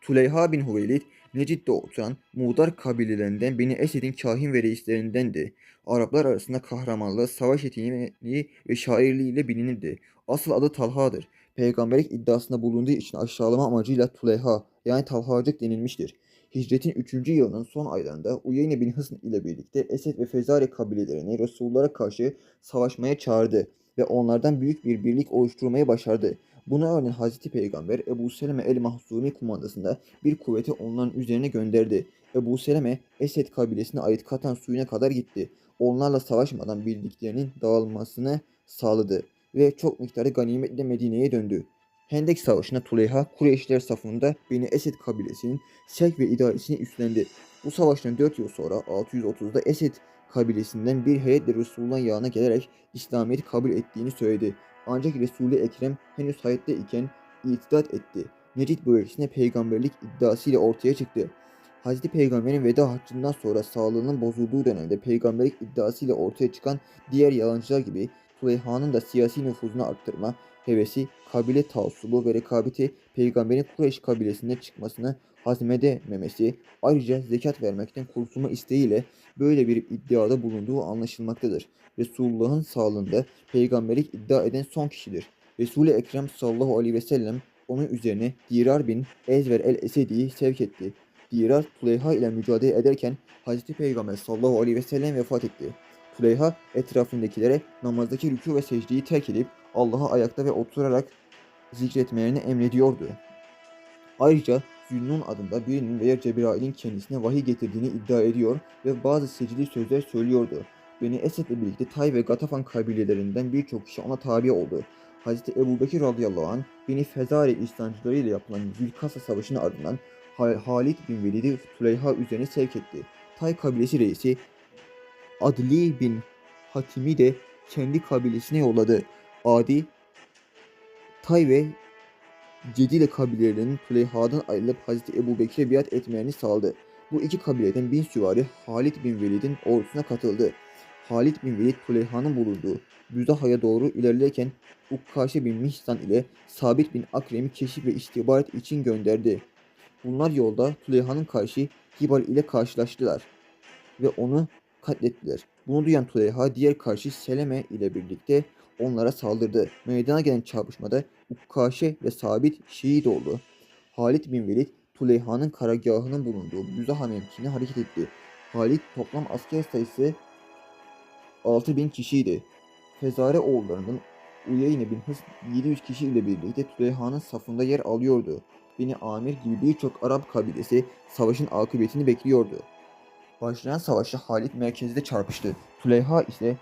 Tuleyha bin Hüveylid, Necid'de oturan Mudar kabilelerinden Beni Esed'in kahin ve reislerindendi. Araplar arasında kahramanlığı, savaş yeteneği ve şairliğiyle bilinirdi. Asıl adı Talha'dır. Peygamberlik iddiasında bulunduğu için aşağılama amacıyla Tuleyha yani Talhacık denilmiştir. Hicretin 3. yılının son aylarında Uyeyne bin Hısn ile birlikte Esed ve Fezare kabilelerini Resulullah'a karşı savaşmaya çağırdı ve onlardan büyük bir birlik oluşturmayı başardı. Buna örneğin Hazreti Peygamber Ebu Seleme el-Mahzumi kumandasında bir kuvveti onların üzerine gönderdi. Ebu Seleme Esed kabilesine ait Katan suyuna kadar gitti. Onlarla savaşmadan bildiklerinin dağılmasını sağladı ve çok miktarda ganimetle Medine'ye döndü. Hendek Savaşı'nda Tuleyha Kureyşler safında Beni Esed kabilesinin sevk ve idaresini üstlendi. Bu savaştan 4 yıl sonra 630'da Esed kabilesinden bir heyetle Resulullah'ın yanına gelerek İslamiyet'i kabul ettiğini söyledi. Ancak Resul-i Ekrem henüz hayatta iken itidat etti. Necid bölgesine peygamberlik iddiasıyla ortaya çıktı. Hazreti Peygamber'in veda haccından sonra sağlığının bozulduğu dönemde peygamberlik iddiasıyla ortaya çıkan diğer yalancılar gibi Tuleyha'nın da siyasi nüfuzunu arttırma hevesi, kabile taassubu ve rekabeti peygamberin Kureyş kabilesinde çıkmasını hazmedememesi, ayrıca zekat vermekten kurtulma isteğiyle böyle bir iddiada bulunduğu anlaşılmaktadır. Resulullah'ın sağlığında peygamberlik iddia eden son kişidir. Resul-i Ekrem sallallahu aleyhi ve sellem onun üzerine Dirar bin Ezver el-Esedi'yi sevk etti. Dirar, Tuleyha ile mücadele ederken Hazreti Peygamber sallallahu aleyhi ve sellem vefat etti. Tuleyha etrafındakilere namazdaki rükû ve secdeyi terk edip Allah'a ayakta ve oturarak zikretmelerini emrediyordu. Ayrıca Zünnun adında birinin veya Cebrail'in kendisine vahiy getirdiğini iddia ediyor ve bazı secili sözler söylüyordu. Beni Esed'le birlikte Tay ve Gatafan kabilelerinden birçok kişi ona tabi oldu. Hazreti Ebu Bekir radıyallahu anh Beni Fezare İslamcılarıyla yapılan Zülkasa Savaşı'nın ardından Hal- Halid bin Velid'i Tuleyha üzerine sevk etti. Tay kabilesi reisi Adli bin Hakim'i de kendi kabilesine yolladı. Adi, Tay ve Cedile kabilelerinin Tuleyha'dan ayrılıp Hazreti Ebu Bekir'e biat etmelerini sağladı. Bu iki kabileden bin süvari Halid bin Velid'in ordusuna katıldı. Halid bin Velid Tuleyha'nın bulunduğu Büzaha'ya doğru ilerlerken Ukkaşe bin Mihsan ile Sabit bin Akrem'i keşif ve istihbarat için gönderdi. Bunlar yolda Tuleyha'nın karşı Hibal ile karşılaştılar ve onu katlettiler. Bunu duyan Tuleyha diğer karşı Seleme ile birlikte onlara saldırdı. Meydana gelen çarpışmada Ukkaşe ve Sabit şehit oldu. Halid bin Velid Tuleyha'nın karargahının bulunduğu Büzaha mevkine hareket etti. Halid toplam asker sayısı 6000 kişiydi. Fezare oğullarının Uyeyne bin Hısn 700 kişi ile birlikte Tuleyha'nın safında yer alıyordu. Beni Amir gibi birçok Arap kabilesi savaşın akıbetini bekliyordu. Başlayan savaşta Halit merkezde çarpıştı. Tuleyha ise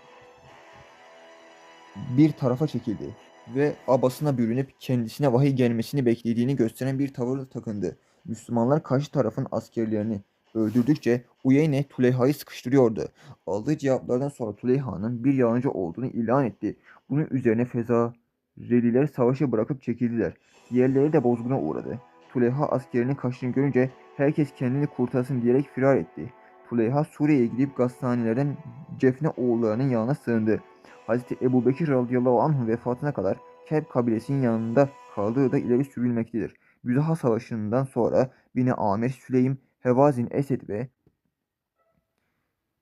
bir tarafa çekildi ve abasına bürünüp kendisine vahiy gelmesini beklediğini gösteren bir tavır takındı. Müslümanlar karşı tarafın askerlerini öldürdükçe Uyeyne Tuleyha'yı sıkıştırıyordu. Aldığı cevaplardan sonra Tuleyha'nın bir yalancı olduğunu ilan etti. Bunun üzerine Fezareliler savaşı bırakıp çekildiler. Diğerleri de bozguna uğradı. Tuleyha askerinin kaçtığını görünce herkes kendini kurtarsın diyerek firar etti. Tuleyha Suriye'ye gidip Gassanilerden Cefne oğullarının yanına sığındı. Hazreti Ebu Bekir radıyallahu anh'ın vefatına kadar Keb kabilesinin yanında kaldığı da ileri sürülmektedir. Büzaha Savaşı'ndan sonra Bini Amir, Süleym, Hevazin, Esed ve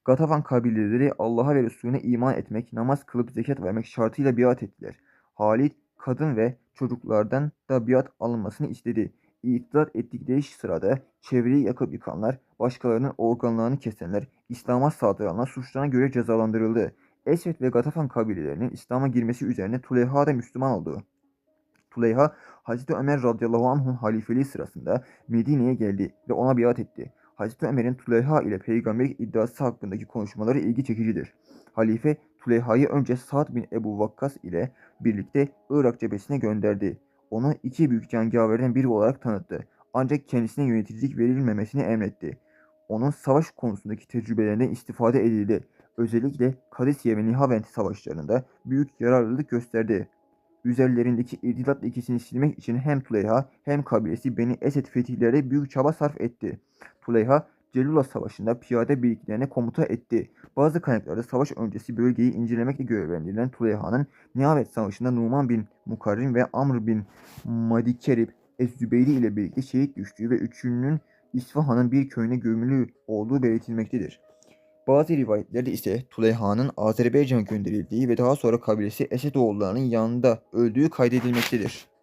Gatafan kabileleri Allah'a ve Resulüne iman etmek, namaz kılıp zekat vermek şartıyla biat ettiler. Halid, kadın ve çocuklardan da biat alınmasını istedi. İtidat ettikleri sırada çevreyi yakıp yıkanlar, başkalarının organlarını kesenler, İslam'a saldıranlar suçlarına göre cezalandırıldı. Esved ve Gatafan kabilelerinin İslam'a girmesi üzerine Tuleyha da Müslüman oldu. Tuleyha, Hazreti Ömer radıyallahu anh'ın halifeliği sırasında Medine'ye geldi ve ona biat etti. Hazreti Ömer'in Tuleyha ile peygamberlik iddiası hakkındaki konuşmaları ilgi çekicidir. Halife Tuleyha'yı önce Sa'd bin Ebu Vakkas ile birlikte Irak cephesine gönderdi. Onu iki büyük cengaverden biri olarak tanıttı. Ancak kendisine yöneticilik verilmemesini emretti. Onun savaş konusundaki tecrübelerinden istifade edildi. Özellikle Kadisiye ve Nihavend savaşlarında büyük yararlılık gösterdi. Üzerlerindeki irtidat lekesini silmek için hem Tuleyha hem kabilesi Beni Esed fetihleri büyük çaba sarf etti. Tuleyha, Celula Savaşı'nda piyade birliklerine komuta etti. Bazı kaynaklarda savaş öncesi bölgeyi incelemekle görevlendirilen Tuleyha'nın Nihavet Savaşı'nda Numan bin Mukarrim ve Amr bin Madikerib Ez-Zübeyri ile birlikte şehit düştüğü ve üçünün İsfahan'ın bir köyüne gömülü olduğu belirtilmektedir. Bazı rivayetlerde ise Tuleyha'nın Azerbaycan'a gönderildiği ve daha sonra kabilesi Esedoğullarının yanında öldüğü kaydedilmektedir.